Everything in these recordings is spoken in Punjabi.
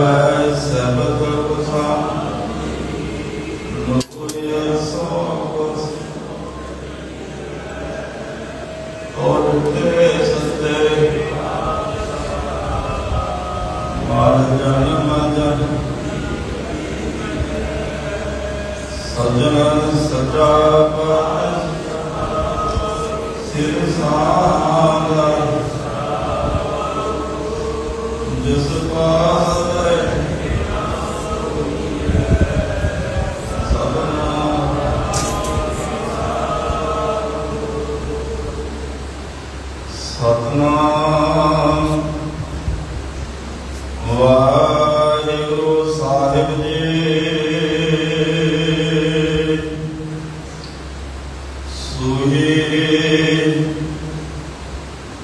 ਹੋਵੇ ਸਬਦ ਕੁਸਾ ਲੋਕੁਯ ਸੋਕਸ ਔਰ ਤੇ ਸਤੇ ਮਾਰ ਜਨ ਜਨ ਸਜਣ ਸਜਾ ਪਾਸ ਸਿਰ ਸਾਰਾ ਜਿਸ ਪਾਸ ਵਾਹਿਗੁਰੂ ਸਾਹਿਬ ਜੀ। ਸੁਹੀ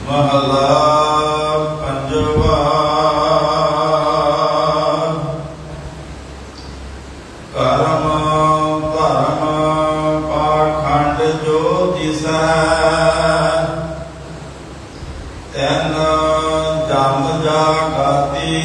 ਮਹਲਾ ਪੰਜਵਾ। ਕਰਮ ਧਰਮ ਪਾਖੰਡ ਜੋ ਦਿਸੈ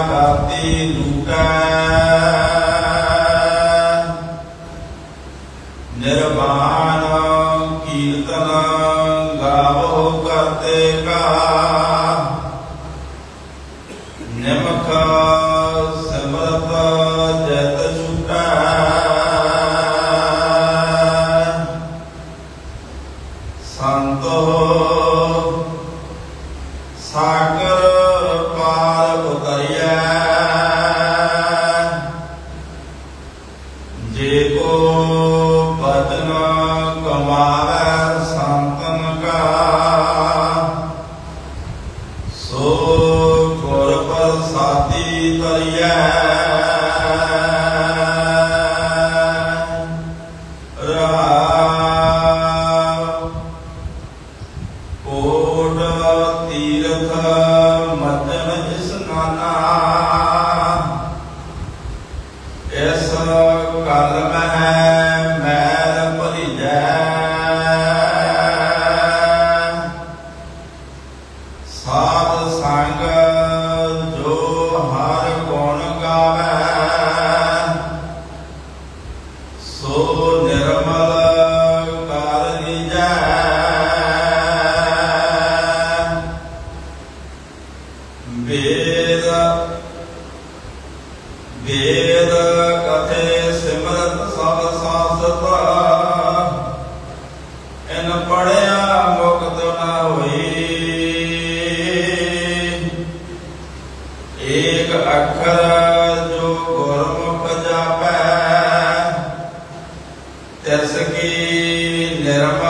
ਜਮ ਜਾਗਾਤੀ ਲੂਟੈ ਨਿਰਵਾਣ ਕੀਰਤਨ ਗਾਵੋ ਕਰਤੇ ਕਾ। ਗੁਰ ਪ੍ਰਸਾਦੀ ਤਰਿਐ ਵੇਦ ਵੇਦ ਕਥੇ ਸਿਮਰਤ ਸਭ ਸਾਸਤ। ਇਨ ਪੜਿਆ ਮੁਕਤ ਨਾ ਹੋਈ। ਏਕ ਅੱਖਰ ਜੋ ਗੁਰਮੁਖ ਜਾਪੈ ਤਿਸ ਕੀ ਨਿਰਮਲ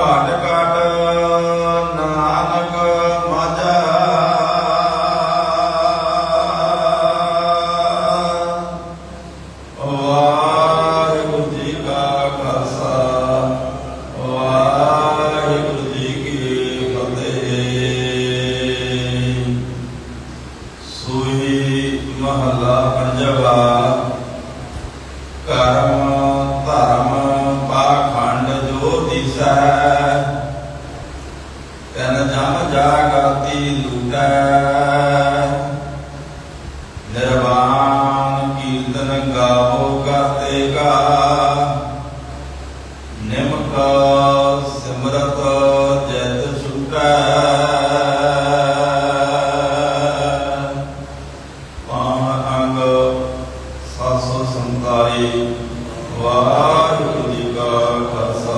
ਘਾਟ ਘਾਟ ਨਾਨਕ ਮਾਝਾ ਵਾਹਿਗੁਰੂ ਜੀ ਕਾ ਖਾਲਸਾ ਵਾਹਿਗੁਰੂ ਜੀ ਕੀ ਫਤਿਹ ਸੋਈ ਮਹਲਾ ਪੰਜਵਾ ਜਾਗਤੀ ਲੂਟੈ ਨਿਰਵਾਣ ਕੀਰਤਨ ਗਾਵੋ ਕਰਤੇ ਕਾ। ਨਿਮਕ ਸਿਮਰਤ ਜੈਤ ਸੁਟੈ। ਪਾਵਨ ਅੰਗ 747 ਵਾਹਿਗੁਰੂ ਜੀ ਕਾ ਖਾਲਸਾ।